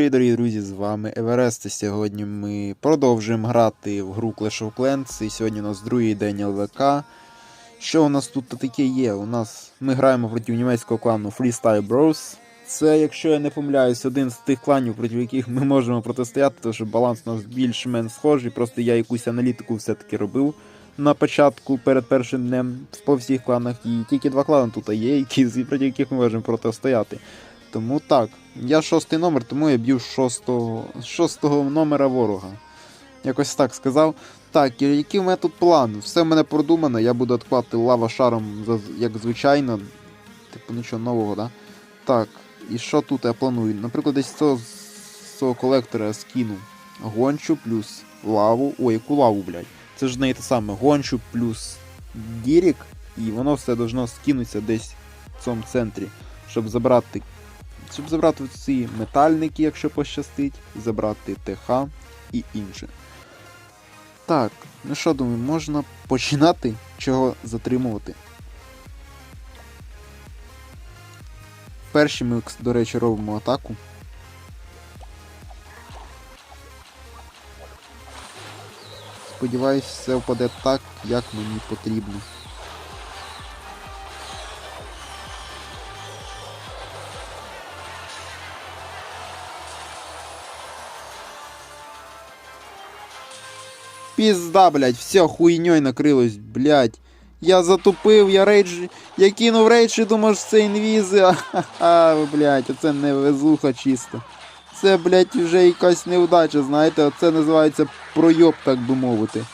привіт, дорогі друзі! З вами Еверест. Сьогодні ми продовжуємо грати в гру Clash of Clans. І сьогодні у нас другий день ЛВК. Що у нас тут таке є? У нас ми граємо проти німецького клану Freestyle Bros. Це, якщо я не помиляюсь, один з тих кланів, проти яких ми можемо протистояти, тому що баланс у нас більш-менш схожий. Просто я якусь аналітику все-таки робив на початку перед першим днем по всіх кланах. І тільки два клани тут є, які, проти яких ми можемо протистояти. Тому так, я шостий номер, тому я б'ю шостого, шостого номера ворога. Якось так сказав. Так, який в мене тут план? Все в мене продумано, я буду атакувати лава шаром, як звичайно. Типу нічого нового, да? Так, і що тут я планую? Наприклад, десь з цього, цього колектора я скину гончу плюс лаву. Ой, яку лаву, блядь. Це ж не те саме. Гончу плюс дірік, і воно все должно скинутися десь в цьому центрі, щоб забрати щоб забрати ці метальники, якщо пощастить, забрати ТХ і інше. Так, ну що думаю, можна починати чого затримувати. Перші ми, до речі, робимо атаку. Сподіваюсь, все впаде так, як мені потрібно. Пізда, блядь, все хуйньой накрилось, блядь. Я затупив, я рейдж. Я кинув рейдж і думав, що це інвізи. Ахаха, блядь, оце невезуха чисто. Це, блядь, вже якась неудача, знаєте, оце називається пройоб, так би мовити.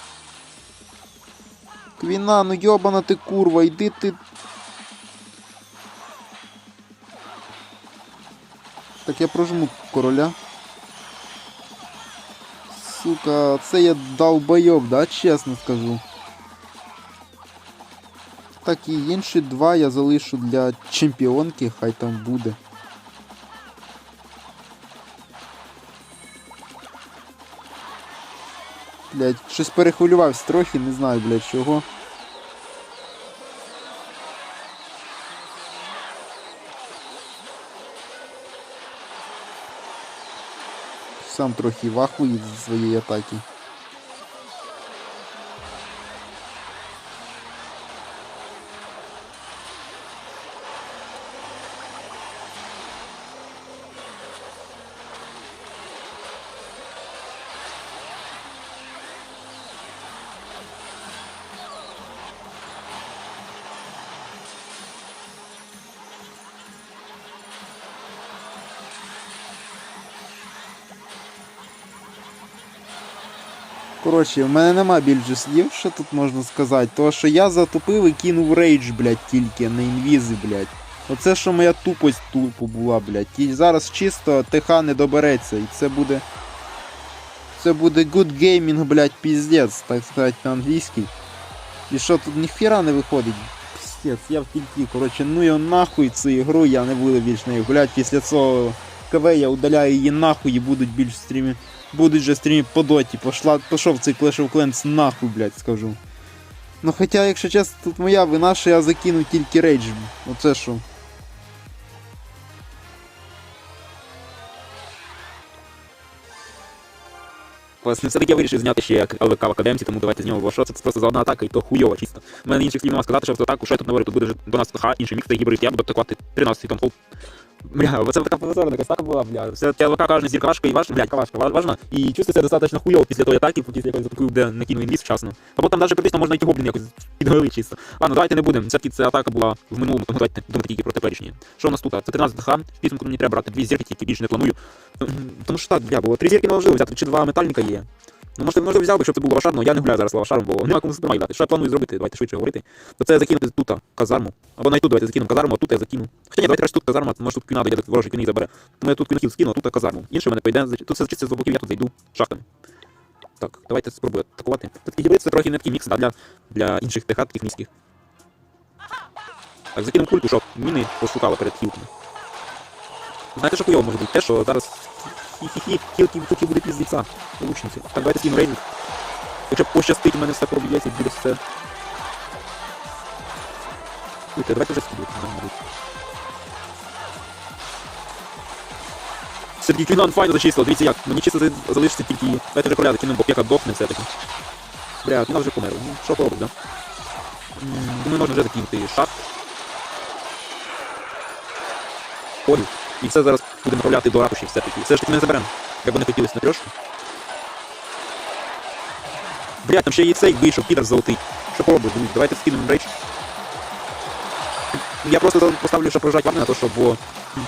Квіна, ну йобана ти курва, йди ти. Так я прожму короля. Сука, це я долбойоб, да, чесно скажу. Так, і інші два я залишу для чемпіонки, хай там буде. Блять, щось перехвилювався трохи, не знаю, блять, чого. Сам трохи вахує зі своєї атаки. Коротше, в мене нема більше слів, що тут можна сказати. Того, що я затупив і кинув рейдж, блядь, тільки на інвізи, блядь. Оце що моя тупость тупо була, блядь. І зараз чисто ТХ не добереться. І це буде. Це буде good gaming, блядь, піздець, так сказати, по-англійськи. І що тут ніхіра не виходить? Піздець, я в кільки, коротше, ну його нахуй цю ігру, я не буду більш нею гуляти. Після цього КВ я удаляю її нахуй і будуть більш стрімі. Будуть же стрімі по доті. Пошла, пішов цей Clash of Clans нахуй, блядь, скажу. Ну хоча, якщо чесно, тут моя вина, що я закинув тільки рейдж. Оце що. Власне, все-таки я вирішив зняти ще ЛВК в академці, тому давайте з нього, бо що це просто за одна атака, і то хуйово чисто. У мене інших слів нема сказати, що в атаку, що я тут говорю, тут буде вже до нас ха, інший мікс та гібрид, я буду атакувати 13 там холд. Бля, оце така позорна якась атака була, бля. Все ця ЛВК кожна зірка важка і важна, блядь, кавашка, ва- важна. І чувствується достатньо хуйово після тої атаки, після якої затакую, де накинув інвіз вчасно. Або там навіть практично можна йти гоблін якось підгорили чисто. Ладно, давайте не будемо. Все-таки ця атака була в минулому, тому давайте думати тільки про теперішнє. Що у нас тут? Це 13 х, в підсумку мені треба брати дві зірки, тільки більше не планую. Тому що так, бля, було три зірки наложили, взяти чи два метальника є. Ну, може, може взяв би, щоб це було лавашар, але я не гуляю зараз лавашаром, бо нема кому системаю дати. Що я планую зробити? Давайте швидше говорити. То це закинути тут казарму. Або навіть тут давайте закинемо казарму, а тут я закину. Хоча ні, давайте краще тут казарма, може тут квіна дойде, ворожий квіни забере. Тому я тут квінахів скину, а тут казарму. Інше в мене пойде. Тут все зачиститься з боків, я тут зайду шахтами. Так, давайте спробую атакувати. Це такий гібрид, це трохи не такий мікс, да, для, для інших ТХ таких міських. Так, закинемо культу, щоб міни пошукали перед хілками. Знаєте, що хуйово може бути? Те, що зараз хі-хі-хі, хілки хілки буде піздіця. Лучниці. Так, давайте скину рейдинг. Хоча б пощастить, у мене все проб'ється, буде все. Слухайте, давайте вже скидувати, мабуть. Все-таки Квінан файно зачистило, дивіться як. Мені чисто за- залишиться тільки. Давайте вже проляти кіно, бо п'яка дохне все-таки. Бля, Квінан вже помер. Ну, що поробить, да? Думаю, можна вже закинути шах. Полів. І все зараз будемо направляти до ратуші все-таки. Все ж таки ми не заберемо. Як би не хотілося на трьошку. Блядь, там ще є цей вийшов, підер золотий. Що поробиш, друзі? Давайте скинемо рейдж. Я просто поставлю, щоб прожать варни на то, що бо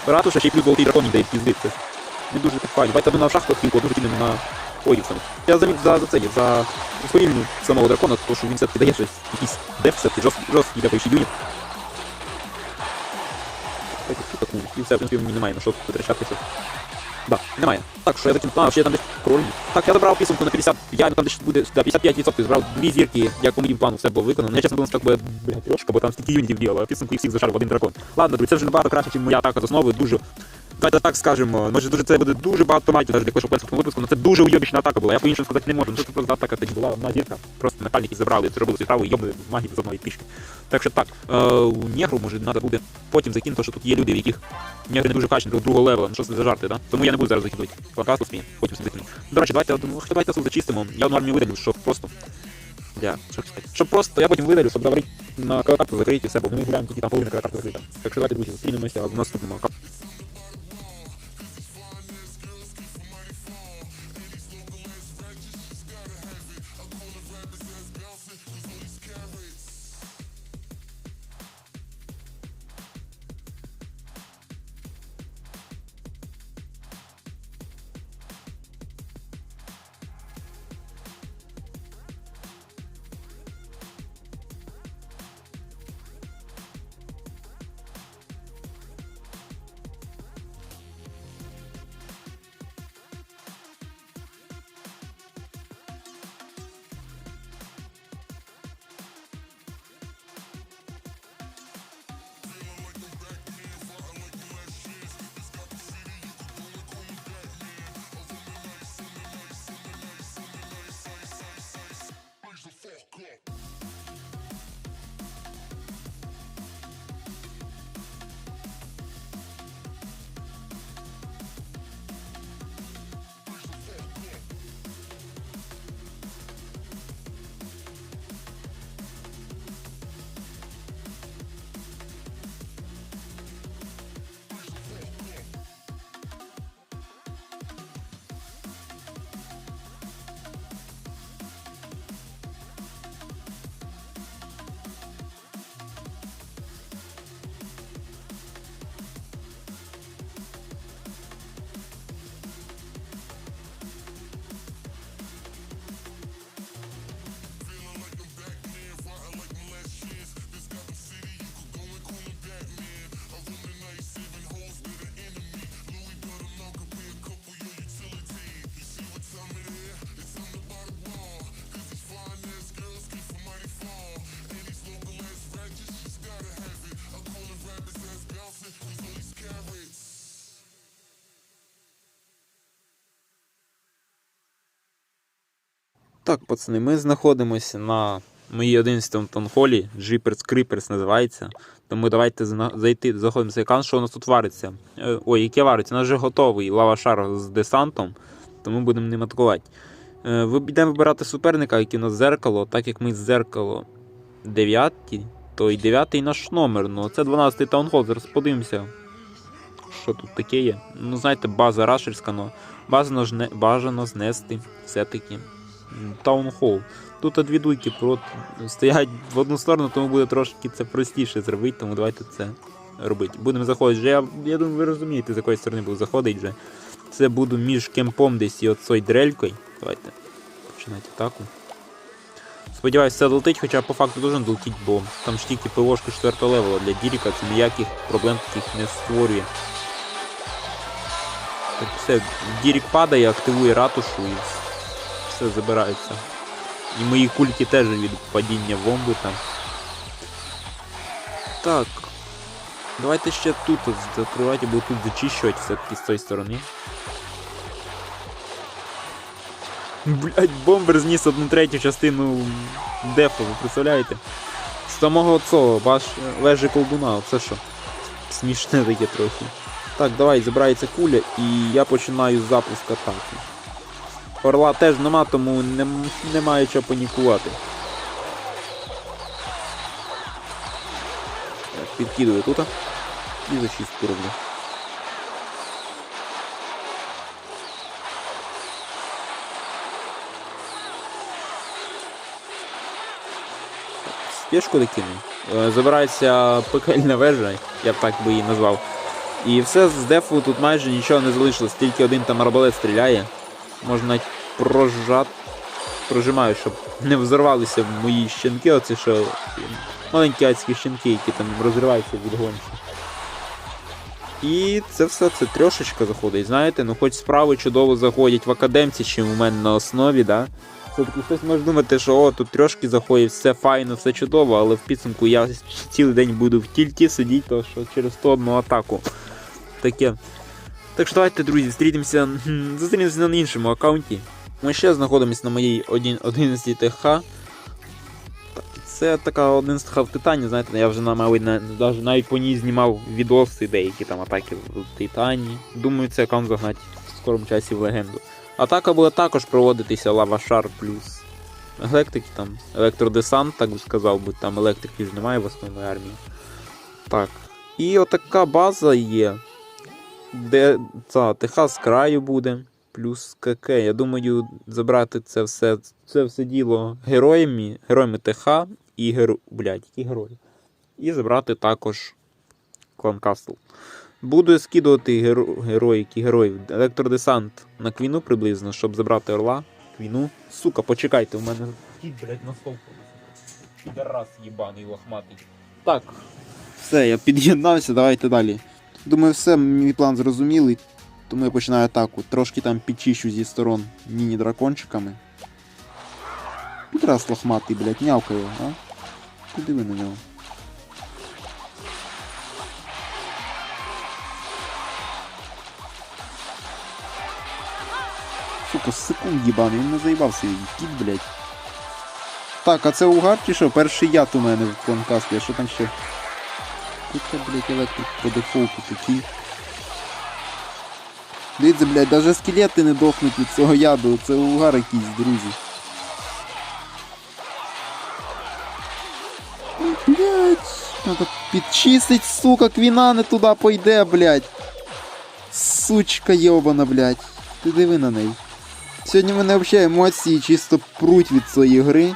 ратуша ще й плюс золотий дракон не дає пізди. Це не дуже так файно. Давайте ми на шахту хілку, дуже кинемо на саме. Я заміт за, за це, за сповільню самого дракона, тому що він все-таки дає щось, якийсь деф, все-таки жорсткий, жорсткий дефаючий юніт. Давайте тут таку, і все, в принципі, мені немає на що витрачатися. Да, немає. Так, що я закинув. А, ще там десь король. Так, я забрав підсумку на 50. Я там десь буде да, 55% збрав дві зірки, як по моїм плану все було виконано. Я чесно думав, як би блядь, бо там стільки юнітів діяло, а підсумку їх всіх зашарив один дракон. Ладно, друзі, це вже набагато краще, ніж моя атака з основи, дуже. Давайте так скажемо, може дуже це буде дуже багато матів, навіть для тому випуску, але це дуже уйобічна атака була. Я по-іншому сказати не можу. Ну, це просто атака тоді була одна зірка. Просто метальники забрали, зробили свою справу і йобли магії з одної пішки. Так що так, е, у негру може треба буде потім закинути, що тут є люди, в яких негри не дуже качні, друг другого левела, ну що за жарти, да? Тому я не буду зараз закидувати. Плакат свій, потім закину. До речі, давайте хоча давайте тут зачистимо. Я одну армію видалю, щоб просто. Я, що? Щоб просто я потім видалю, щоб заварити на карту закриті все, бо ми гуляємо тільки там половина карта закрита. Так що давайте, друзі, зустрінемося в наступному Так, пацани, ми знаходимося на моїй 11 тонхолі, Jeepers Creepers називається. Тому давайте зайти, заходимо в цей екран, що у нас тут вариться. Е, Ой, яке вариться? У нас вже готовий лавашар з десантом, тому будемо ним атакувати. Е, ви- Йдемо вибирати суперника, який у нас зеркало, так як ми зеркало 9, то і 9 наш номер. Ну, це 12-й таунхол, зараз подивимося. Що тут таке є? Ну, знаєте, база рашерська, але бажано, бажано знести все-таки таунхол. Тут дві дуйки прот стоять в одну сторону, тому буде трошки це простіше зробити, тому давайте це робити. Будемо заходити вже. Я, я думаю, ви розумієте, з якої сторони буду заходити вже. Це буду між кемпом десь і оцою дрелькою. Давайте починати атаку. Сподіваюсь, це долетить, хоча по факту дуже долетить, бо там ж тільки ПВшка 4 левела для Діріка, це ніяких проблем таких не створює. Так, все, Дірік падає, активує ратушу і все забирається. І мої кульки теж від падіння бомби там. Так. Давайте ще тут закривати, бо тут зачищувати все-таки з цієї сторони. Блять, бомбер зніс одну третю частину дефу, ви представляєте? З самого цього, баш вежі колдуна, це що? Смішне таке трохи. Так, давай, забирається куля, і я починаю запуск атаки. Орла теж нема, тому немає чого панікувати. Так, підкидую тут. І за 6 роблю. Спешку докину. Е, Забирається пекельна вежа, я б так би її назвав. І все з дефу тут майже нічого не залишилось, тільки один там арбалет стріляє. Можна навіть прожати. Прожимаю, щоб не взорвалися мої щенки, оці що маленькі адські щенки, які там розриваються від гонки. І це все це трошечка заходить. Знаєте, ну хоч справи чудово заходять в академці, чим у мене на основі, да? Все-таки хтось може думати, що о, тут трошки заходить, все файно, все чудово, але в підсумку я цілий день буду в тільті сидіти, то що через ту одну атаку. Таке. Так що давайте, друзі, зустрінемося, зустрінемося на іншому аккаунті. Ми ще знаходимося на моїй 11 ТХ. Це така 11 в Титані, знаєте, я вже навіть, навіть по ній знімав відоси, деякі там атаки в Титані. Думаю, це аккаунт загнати в скорому часі в легенду. Атака буде також проводитися Лава Шар плюс електрики, там, електродесант, так би сказав, бо там електриків ж немає в основній армії. Так. І отака база є, де ця ТХ з краю буде, плюс КК. Я думаю, забрати це все, це все діло героями, героями ТХ і геро... Блядь, які герої. І забрати також клан Кастл. Буду скидувати геро... героїки героїв. Електродесант на квіну приблизно, щоб забрати орла. Квіну. Сука, почекайте, у мене блядь, на стол. Підарас їбаний лохматий. Так. Все, я під'єднався, давайте далі. Думаю, все, мій план зрозумілий, тому я починаю атаку. Трошки там підчищу зі сторон міні-дракончиками. Підраз лохматий, блядь, нявкає, а? Подиви на нього. Сука, секунд їбаний, він не заїбався, кіт, блядь. Так, а це угар чи що? Перший яд у мене в конкасті, а що там ще? Тут, блядь, електрик по дефолту такий. Дивіться, блядь, навіть скелети не дохнуть від цього яду, це угар якийсь, друзі. Блядь, надо підчистить, сука, квіна не туди пойде, блядь. Сучка йобана, блядь. Ти диви на неї. Сьогодні в мене взагалі емоції чисто пруть від цієї гри.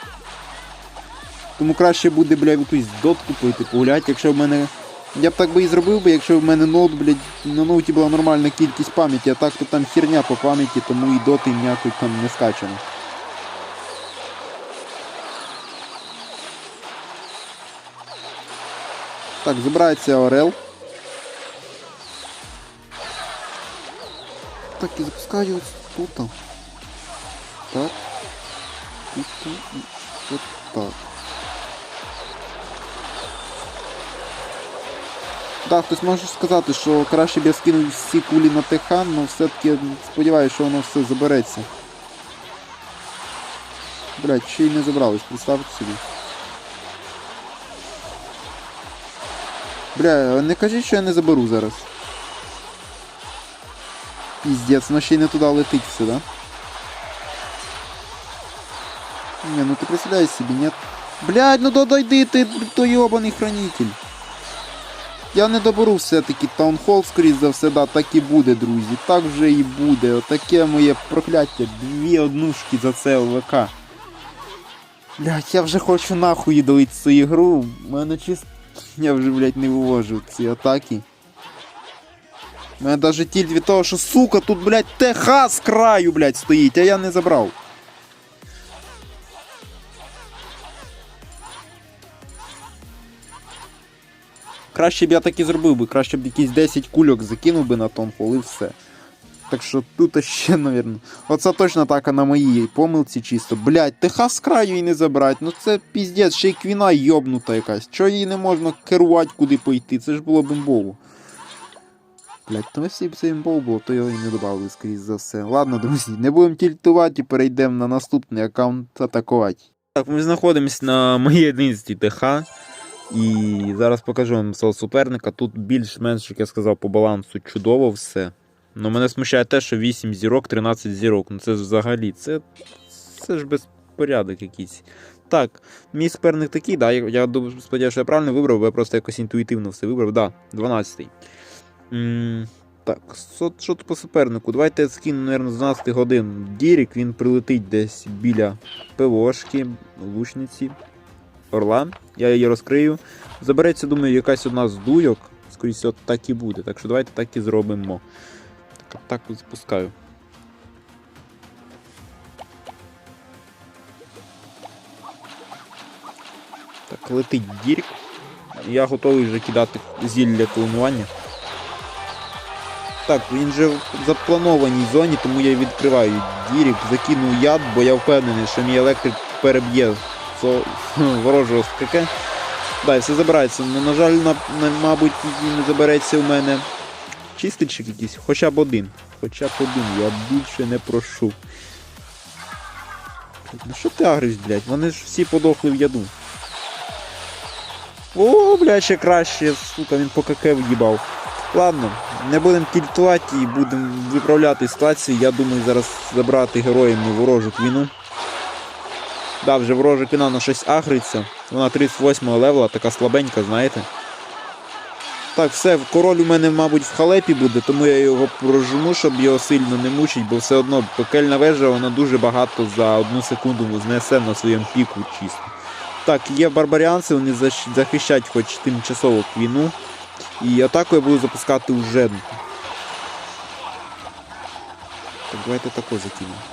Тому краще буде, блядь, якусь дотку пойти погуляти, якщо в мене. Я б так би і зробив би, якщо в мене ноут, блядь, на ноуті була нормальна кількість пам'яті, а так то там херня по пам'яті, тому і доти ніякої там не скачано. Так, забирається Орел. Так, і запускаю тут. Так. Тут і от так. Так, хтось може сказати, що краще б я скинув всі кулі на ТХ, але все-таки сподіваюся, що воно все забереться. Блять, ще й не забралось, представте собі. Бля, не кажіть, що я не заберу зараз. Піздець, воно ще й не туди летить все, да? Не, ну ти представляєш собі, нет? Блядь, ну додойди ти, то йобаний хранитель. Я не доберу все-таки таунхол, скоріш за все, да, так і буде, друзі. Так вже і буде. Отаке моє прокляття. Дві однушки за це ОВК. Блять, я вже хочу нахуй долити цю ігру. У мене чисто. Я вже, блядь, не вивожу ці атаки. У мене навіть тільт від того, що сука, тут, блядь, ТХ з краю, блядь, стоїть, а я не забрав. Краще б я так і зробив би, краще б якісь 10 кульок закинув би на тонфол і все. Так що тут ще, навірно. Оце точно атака на моїй помилці чисто. Блять, ТХ з краю і не забрать. Ну це піздець, ще й квіна йобнута якась. Чого її не можна керувати куди пойти? Це ж було бомбово. Блять, то якщо б це імбово було, то його і не додали, скоріш за все. Ладно, друзі, не будемо тільтувати і перейдемо на наступний аккаунт атакувати. Так, ми знаходимося на моїй 11 ТХ. І зараз покажу вам свого суперника. Тут більш-менш, як я сказав, по балансу чудово все. Ну, мене смущає те, що 8 зірок, 13 зірок. Ну це ж взагалі, це, це ж безпорядок якийсь. Так, мій суперник такий, да, я, сподіваюся, що я правильно вибрав, бо я просто якось інтуїтивно все вибрав. Да, 12-й. М, так, що, що тут по супернику? Давайте я скину, мабуть, з 12 годин Дірік, він прилетить десь біля ПВОшки, лучниці, орла. Я її розкрию. Забереться, думаю, якась одна з дуйок. Скоріше, так і буде. Так що давайте так і зробимо. Так, атаку запускаю. Так, летить Дірік. Я готовий вже кидати зілля клонування. Так, він же в запланованій зоні, тому я відкриваю Дірік, закину яд, бо я впевнений, що мій електрик переб'є ворожого скаке. Да, все забирається. Ну, на жаль, на, на, мабуть, не забереться у мене чистильщик якийсь, хоча б один. Хоча б один, я більше не прошу. Ну що ти агриш, блядь? Вони ж всі подохли в яду. О, блядь, ще краще, сука, він по КК в'їбав. Ладно, не будемо кільтувати і будемо виправляти ситуацію. Я думаю зараз забрати героями ворожу квіну. Да, вже ворожа квіна на щось агриться. Вона 38 го левела, така слабенька, знаєте. Так, все, король у мене, мабуть, в халепі буде, тому я його прожму, щоб його сильно не мучить, бо все одно пекельна вежа, вона дуже багато за одну секунду знесе на своєму піку чисто. Так, є барбаріанці, вони захищають хоч тимчасово квіну. І атаку я буду запускати уже. Так, давайте тако закинемо.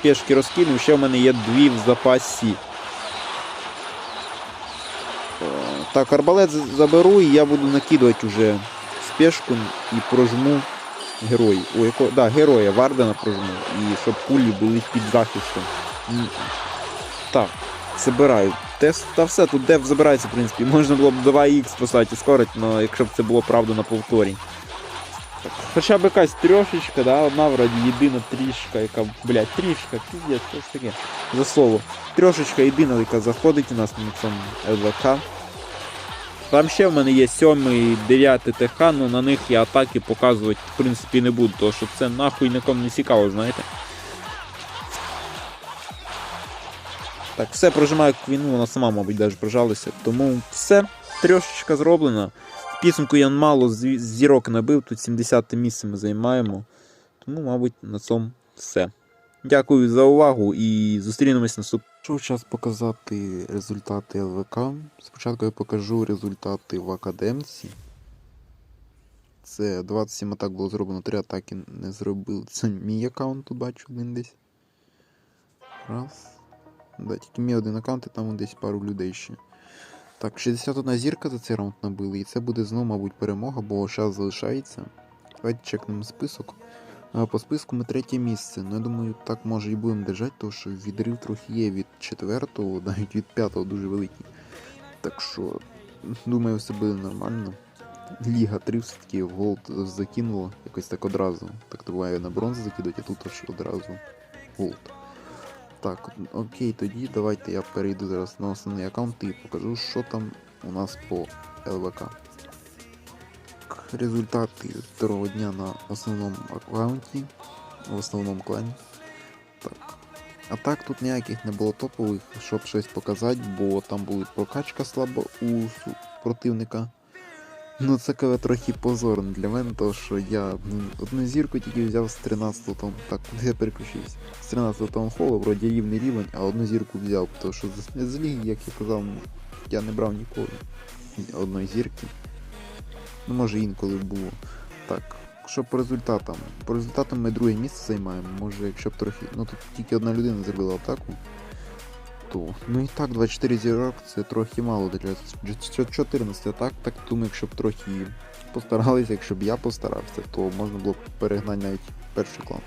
Спешки розкинув, ще в мене є дві в запасі. Е, Так, арбалет заберу і я буду накидувати вже спешку і прожму герої. О, яко... да, героя Вардена прожму. І щоб кулі були під захистом. Так, забираю. Тест, та все, тут деф забирається, в принципі. Можна було б 2х поставити скорить, але якщо б це було правда на повторі. Хоча б якась трьошечка, да, одна вроді єдина трішка, яка, блядь, трішка, піздець, що ж таке. За слово. Трьошечка єдина, яка заходить у нас на цьому ЛВК. Там ще в мене є 7 9 ТХ, але на них я атаки показувати в принципі не буду, тому що це нахуй нікому не цікаво, знаєте. Так, все прожимаю квіну, вона сама, мабуть, навіть прожалася. Тому все, трьошечка зроблена. Підсумку я мало зі- зірок набив, тут 70 місце ми займаємо. Тому, мабуть, на цьому все. Дякую за увагу і зустрінемось на суп. Прийшов час показати результати ЛВК. Спочатку я покажу результати в академці. Це 27 атак було зроблено, 3 атаки не зробили. Це мій аккаунт тут бачу один десь. Раз. Да, тільки мій один аккаунт і там десь пару людей ще. Так, 61 зірка за цей раунд набили, і це буде знову, мабуть, перемога, бо час залишається. Давайте чекнемо список. По списку ми третє місце. Ну, я думаю, так може і будемо держати, тому що відрив трохи є від четвертого, навіть від п'ятого дуже великий. Так що, думаю, все буде нормально. Ліга 3 все-таки в голд закинула якось так одразу. Так то буває на бронзу закидувати, а тут аж одразу голд. Так, окей, тоді давайте я перейду зараз на основний аккаунт і покажу, що там у нас по ЛВК. Результати второго дня на основному аккаунті, в основному клані. Так. А так тут ніяких не було топових, щоб щось показати, бо там була прокачка слаба у противника. Ну це каве трохи позорно для мене, тому що я ну, одну зірку тільки взяв з 13 там. Так, куди я переключився? З 13 таунхолу, вроді рівний рівень, а одну зірку взяв, тому що з, ліги, як я казав, я не брав ніколи. Одної зірки. Ну, може інколи було. Так, що по результатам? По результатам ми друге місце займаємо. Може, якщо б трохи. Ну тут тільки одна людина зробила атаку. То. Ну і так, 24 зірок це трохи мало для 14 атак, так думаю, якщо б трохи постаралися, якщо б я постарався, то можна було б перегнати навіть перший клан.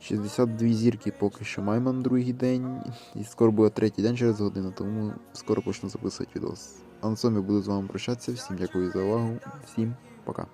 62 зірки поки що маємо на другий день, і скоро буде третій день через годину, тому скоро почну записувати відос. А на цьому буду з вами прощатися. Всім дякую за увагу, всім пока.